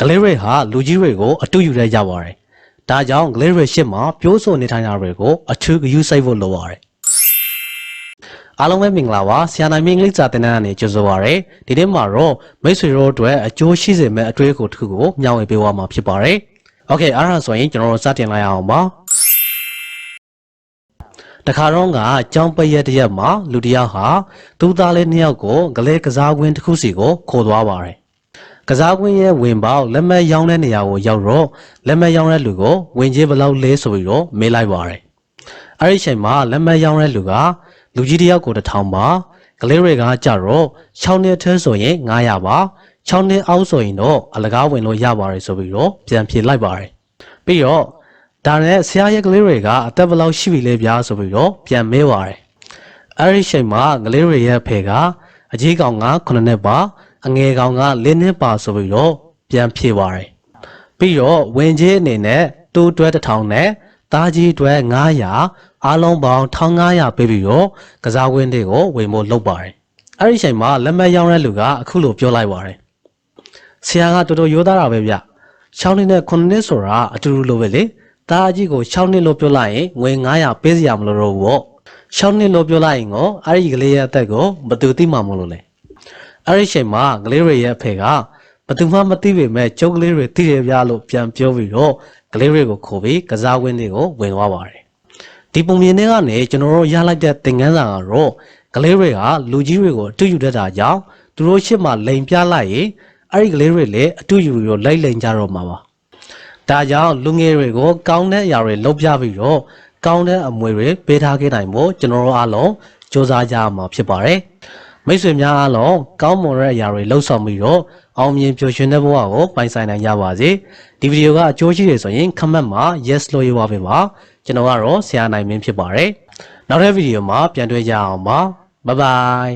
ဂလေးရိတ်ဟာလူကြီးတွေကိုအတူယူရရပါတယ်။ဒါကြောင့်ဂလေးရိတ်ရှစ်မှာပြောဆိုနေထိုင်တာတွေကိုအထူးဂရုစိုက်ဖို့လိုပါတယ်။အားလုံးပဲမင်္ဂလာပါဆရာနိုင်မင်းအင်္ဂလိပ်စာသင်တန်းကနေကြိုဆိုပါရစေ။ဒီနေ့မှာတော့မိတ်ဆွေတို့အတွက်အကျိုးရှိစေမယ့်အတွေ့အကြုံတစ်ခုကိုမျှဝေပေးသွားမှာဖြစ်ပါတယ်။ Okay အားရဆိုရင်ကျွန်တော်တို့စတင်လိုက်အောင်ပါ။တခါတော့ကအကြောင်းပရက်တရက်မှာလူတယောက်ဟာသူ့သားလေးနှစ်ယောက်ကိုဂလဲကစားကွင်းတစ်ခုစီကိုခေါ်သွားပါတယ် ကစားကွင်းရဲ့ဝင်ပေါက်လက်မတ်ရောင်းတဲ့နေရာကိုရောက်တော့လက်မတ်ရောင်းတဲ့လူကိုဝင်ကြီးဘယ်လောက်လဲဆိုပြီးတော့မေးလိုက်ပါတယ်အဲ့ဒီအချိန်မှာလက်မတ်ရောင်းတဲ့လူကလူကြီးတစ်ယောက်ကိုတစ်ထောင်ပါဂလဲတွေကကြတော့6နှစ်ထဲဆိုရင်900ပါ6နှစ်အောက်ဆိုရင်တော့အလကားဝင်လို့ရပါတယ်ဆိုပြီးတော့ပြန်ဖြေလိုက်ပါတယ်ပြီးတော့ဒါနဲ့ဆရာရဲ့ကလေးတွေကအသက်ဘယ်လောက်ရှိပြီလဲဗျာဆိုပြီးတော့ပြန်မေးပါတယ်အဲ့ဒီအချိန်မှာကလေးတွေရဲ့အဖေကအကြီးကောင်က9နှစ်ပါ အငယ်ကောင်က4နှစ်ပါဆိုပြီးတော့ပြန်ဖြေပါတယ်ပြီးတော့ဝင်ကြီးအနေနဲ့တူတွဲတစ်ထောင်နဲ့သားကြီးတွဲ900အားလုံးပေါင်း1500ပေးပြီးတော့ကစားကွင်းတွေကိုဝင်ဖို့လုပ်ပါတယ်အဲ့ဒီအချိန်မှာလက်မှတ်ရောင်းတဲ့လူကအခုလိုပြောလိုက်ပါတယ်ဆရာကတော်တော်ရိုးသားတာပဲဗျ6နှစ်နဲ့9နှစ်ဆိုတာအတူတူလိုပဲလေသားအကြီးကို6နှစ်လို့ပြောလိုက်ရင်ငွေ900ပေးစရာမလိုတော့ဘူးပေါ့6နှစ်လို့ပြောလိုက်ရင်ကိုအဲ့ဒီကလေးရဲ့အသက်ကိုဘယ်သူသိမှာမလို့လဲ အဲ့ဒီအချိန်မှာကလေးတွေရဲ့အဖေကဘယ်သူမှမသိပေမဲ့ကျုပ်ကလေးတွေသိတယ်ဗျာလို့ပြန်ပြောပြီးတော့ကလေးတွေကိုခေါ်ပြီးကစားဝင်းတွေကိုဝင်သွားပါတယ်ဒီပုံမြင်တွေကနေကျွန်တော်တို့ရလိုက်တဲ့သင်ခန်းစာကတော့ကလေးတွေကလူကြီးတွေကိုအတူယူတတ်တာကြောင့်သူတို့ရှစ်မှလိန်ပြလိုက်ရင်အဲ့ဒီကလေးတွေလည်းအတူယူပြီးတော့လိုက်လိန်ကြတော့မှာပါဒါကြောင့်လူငယ်တွေကိုကောင်းတဲ့အရာတွေလုပ်ပြပြီးတော့ကောင်းတဲ့အမွေတွေပေးထားခဲ့နိုင်ဖို့ကျွန်တော်တို့အားလုံးစ조사ကြရမှာဖြစ်ပါတယ်။ မိတ်ဆွေများအားလုံးကောင်းမွန်တဲ့အရာတွေလှုပ်ဆောင်ပြီးတော့အောင်မြင်ပျော်ရွှင်တဲ့ဘဝကိုပိုင်ဆိုင်နိုင်ကြပါစေ။ဒီဗီဒီယိုကအကျိုးရှိတယ်ဆိုရင် comment မှာ yes လို့ရေးပါပေးပါ။ကျွန်တော်ကတော့ဆရာနိုင်မင်းဖြစ်ပါတယ်။နောက်တဲ့ဗီဒီယိုမှာပြန်တွေ့ကြအောင်ပါ။ Bye bye